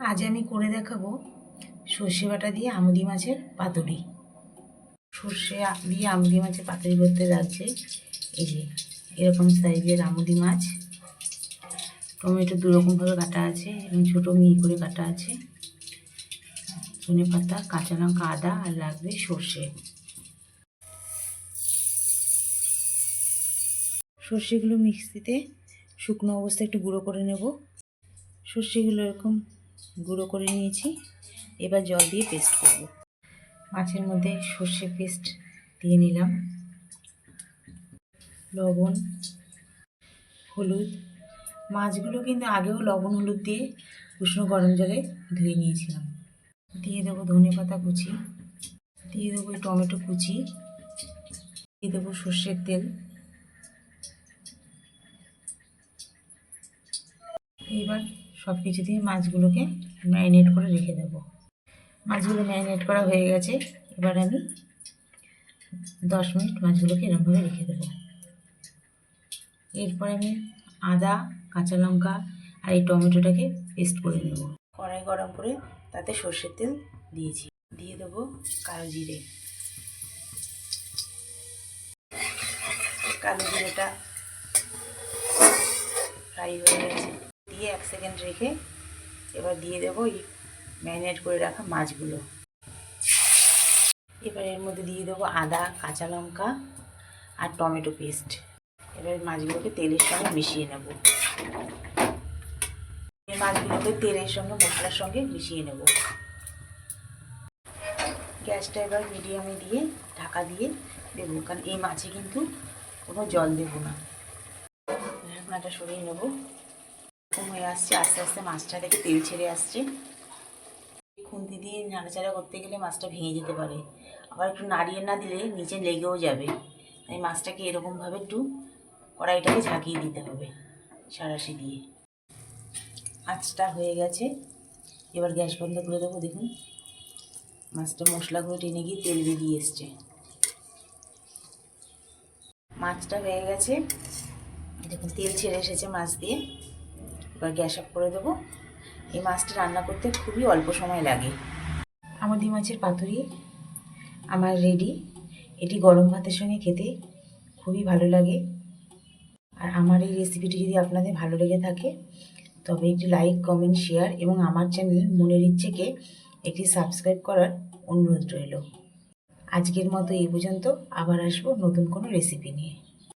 আজ আমি করে দেখাবো সর্ষে বাটা দিয়ে আমুদি মাছের পাতুরি। সর্ষে দিয়ে আমুদি মাছের পাতুরি করতে লাগছে এই যে এরকম সাইজের আমুদি মাছ। টমেটো দুরকমভাবে কাটা আছে এবং ছোটো মিহি করে কাটা আছে। ধনে পাতা কাঁচা লঙ্কা আদা আর লাগবে সর্ষে। সর্ষেগুলো মিক্সিতে শুকনো অবস্থায় একটু গুঁড়ো করে নেব। সর্ষেগুলো এরকম গুঁড়ো করে নিয়েছি। এবার জল দিয়ে পেস্ট করব। মাছের মধ্যে সর্ষে পেস্ট দিয়ে নিলাম। লবণ, হলুদ। মাছগুলো কিন্তু আগেও লবণ, হলুদ দিয়ে উষ্ণ গরম জলে ধুয়ে নিয়েছিলাম। দিয়ে দেবো ধনে পাতা কুচি। দিয়ে দেবো টমেটো কুচি। দিয়ে দেবো সর্ষের তেল। এবার সব কিছু দিয়ে মাছগুলোকে ম্যারিনেট করে রেখে দেবো। মাছগুলো ম্যারিনেট করা হয়ে গেছে। এবার আমি দশ মিনিট মাছগুলোকে এরকমভাবে রেখে দেবো। এরপর আমি আদা, কাঁচা লঙ্কা আর এই টমেটোটাকে পেস্ট করে নেব। কড়াই গরম করে তাতে সর্ষের তেল দিয়েছি। দিয়ে দেবো কালো জিরে। কালো জিরেটা ফ্রাই হয়ে গেছে। এক সেকেন্ড রেখে এবার দিয়ে দেবো এই ম্যারিনেট করে রাখা মাছগুলো। এবার এর মধ্যে দিয়ে দেবো আদা, কাঁচা লঙ্কা আর টমেটো পেস্ট এবার মাছগুলোকে তেলের সঙ্গে মিশিয়ে নেব। এই মাছগুলোকে তেলের সঙ্গে, মশলার সঙ্গে মিশিয়ে নেব। গ্যাসটা এবার মিডিয়ামে দিয়ে ঢাকা দিয়ে দেবো, কারণ এই মাছে কিন্তু কোনো জল দেবো না। ঢাকনাটা সরিয়ে নেব। এরকম হয়ে আসছে, আস্তে আস্তে মাছটা থেকে তেল ছেড়ে আসছে। খুন্তি দিয়ে নাড়াচাড়া করতে গেলে মাছটা ভেঙে যেতে পারে। আবার একটু নাড়িয়ে না দিলে নিচে লেগেও যাবে। তাই মাছটাকে এরকমভাবে একটু কড়াইটাকে ঝাঁকিয়ে দিতে হবে সারাশি দিয়ে। আঁচটা হয়ে গেছে। এবার গ্যাস বন্ধ করে দেবো, দেখুন। মাছটা মশলাগুলো টেনে গিয়ে তেল বেরিয়ে এসছে। মাছটা হয়ে গেছে। দেখুন, তেল ছেড়ে এসেছে মাছ দিয়ে। এবার গ্যাস অফ করে দেবো। এই মাছটা রান্না করতে খুবই অল্প সময় লাগে। আমাদি মাছের পাতুরি, আমার রেডি। এটি গরম ভাতের সঙ্গে খেতে খুবই ভালো লাগে। আর আমার এই রেসিপিটি যদি আপনাদের ভালো লেগে থাকে, তবে একটি লাইক কমেন্ট শেয়ার এবং আমার চ্যানেল মনের ইচ্ছেকে একটি সাবস্ক্রাইব করার অনুরোধ রইল। আজকের মতো এই পর্যন্ত আবার আসব নতুন কোনো রেসিপি নিয়ে।